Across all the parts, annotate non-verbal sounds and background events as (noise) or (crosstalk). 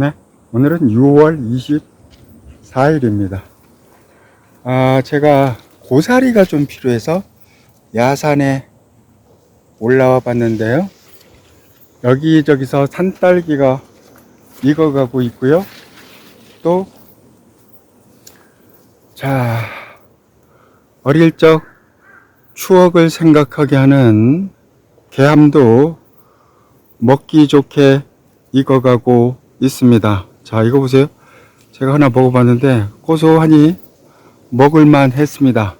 네, 오늘은 6월 24일입니다. 아, 제가 고사리가 좀 필요해서 야산에 올라와 봤는데요. 여기저기서 산딸기가 익어가고 있고요. 또, 자, 어릴 적 추억을 생각하게 하는 개함도 먹기 좋게 익어가고 있습니다. 자, 이거 보세요. 제가 하나 먹어봤는데 고소하니 먹을만 했습니다.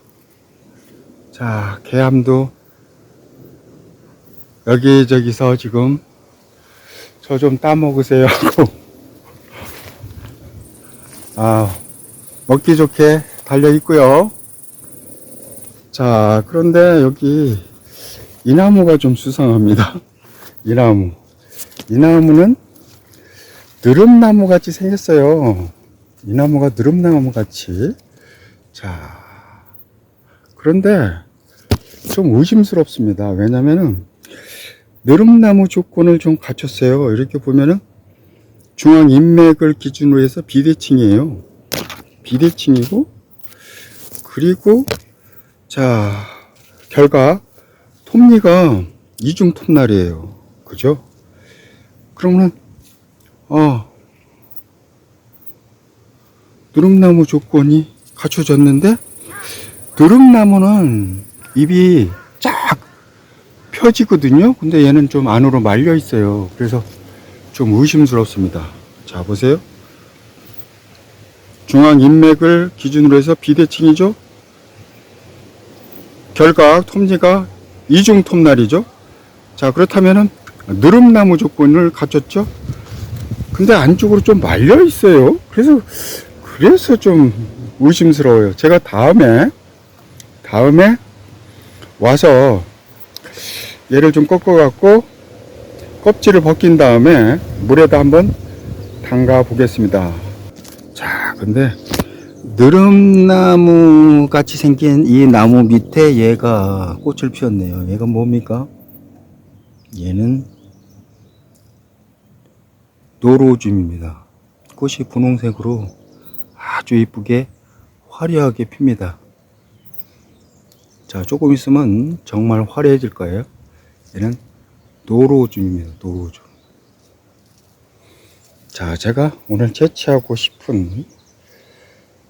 자, 개함도 여기저기서 지금 저 좀 따먹으세요 (laughs) 아, 먹기 좋게 달려 있고요. 자, 그런데 여기 이 나무가 좀 수상합니다. (laughs) 이 나무. 이 나무는 느릅나무 같이 생겼어요. 이 나무가 느릅나무 같이. 자, 그런데 좀 의심스럽습니다. 왜냐면은 느릅나무 조건을 좀 갖췄어요. 이렇게 보면은 중앙 인맥을 기준으로 해서 비대칭이에요. 비대칭이고, 그리고, 자, 결과, 톱니가 이중 톱날이에요. 그죠? 그러면, 어, 누름나무 조건이 갖춰졌는데, 누름나무는 입이 쫙 펴지거든요. 근데 얘는 좀 안으로 말려 있어요. 그래서 좀 의심스럽습니다. 자, 보세요. 중앙 인맥을 기준으로 해서 비대칭이죠. 결각 톱니가 이중 톱날이죠. 자, 그렇다면은 느릅나무 조건을 갖췄죠. 근데 안쪽으로 좀 말려 있어요. 그래서 그래서 좀 의심스러워요. 제가 다음에 다음에 와서 얘를 좀 꺾어 갖고 껍질을 벗긴 다음에 물에다 한번 담가 보겠습니다. 자, 근데 느릅나무 같이 생긴 이 나무 밑에 얘가 꽃을 피웠네요. 얘가 뭡니까? 얘는 노로줌입니다. 꽃이 분홍색으로 아주 이쁘게 화려하게 핍니다. 자, 조금 있으면 정말 화려해질 거예요. 얘는 노로줌입니다. 노로줌. 자, 제가 오늘 채취하고 싶은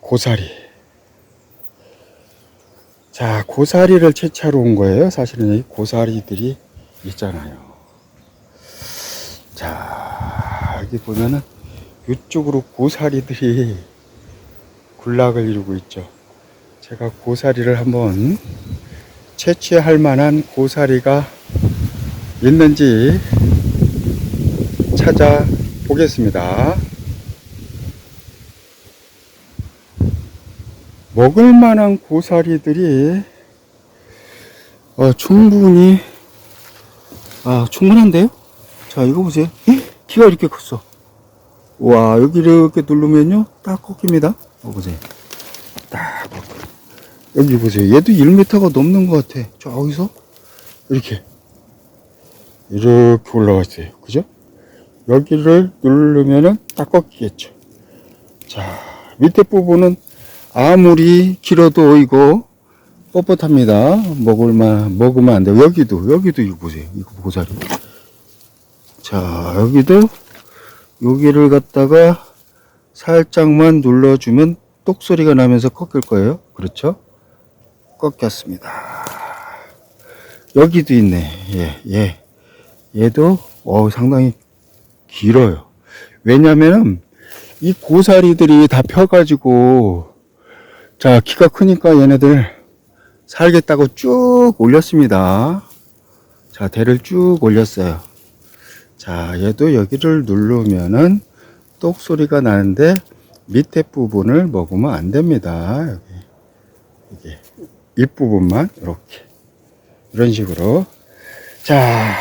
고사리. 자, 고사리를 채취하러 온 거예요. 사실은 이 고사리들이 있잖아요. 자, 여기 보면은 이쪽으로 고사리들이 군락을 이루고 있죠. 제가 고사리를 한번 채취할 만한 고사리가 있는지 찾아보겠습니다. 먹을 만한 고사리들이 어, 충분히 아 충분한데요? 자 이거 보세요. 헉, 키가 이렇게 컸어. 와 여기 이렇게 누르면요 딱 꺾입니다. 어, 보세요. 딱. 여기 보세요. 얘도 1m가 넘는 것 같아. 저기서 이렇게 이렇게 올라가 있어요. 그죠? 여기를 누르면은 딱 꺾이겠죠. 자 밑에 부분은 아무리 길어도 이거 뻣뻣합니다. 먹을만, 먹으면 안 돼요. 여기도, 여기도 이거 보세요. 이거 고사리. 자, 여기도, 여기를 갖다가 살짝만 눌러주면 똑 소리가 나면서 꺾일 거예요. 그렇죠? 꺾였습니다. 여기도 있네. 예, 예. 얘도, 어 상당히 길어요. 왜냐면은, 이 고사리들이 다 펴가지고, 자, 키가 크니까 얘네들 살겠다고 쭉 올렸습니다. 자, 대를 쭉 올렸어요. 자, 얘도 여기를 누르면은 똑 소리가 나는데 밑에 부분을 먹으면 안 됩니다. 여기. 이게 윗부분만 이렇게. 이런 식으로. 자,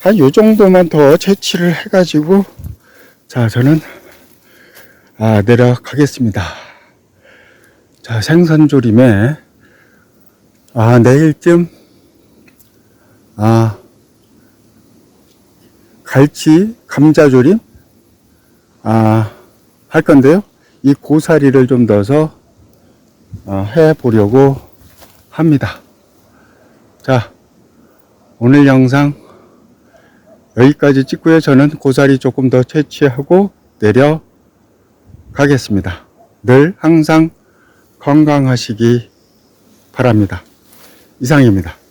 한 요 정도만 더 채취를 해 가지고 자, 저는 아, 내려가겠습니다. 자, 생선조림에, 아, 내일쯤, 아, 갈치, 감자조림, 아, 할 건데요. 이 고사리를 좀 넣어서 어, 해 보려고 합니다. 자, 오늘 영상 여기까지 찍고요. 저는 고사리 조금 더 채취하고 내려가겠습니다. 늘 항상 건강하시기 바랍니다. 이상입니다.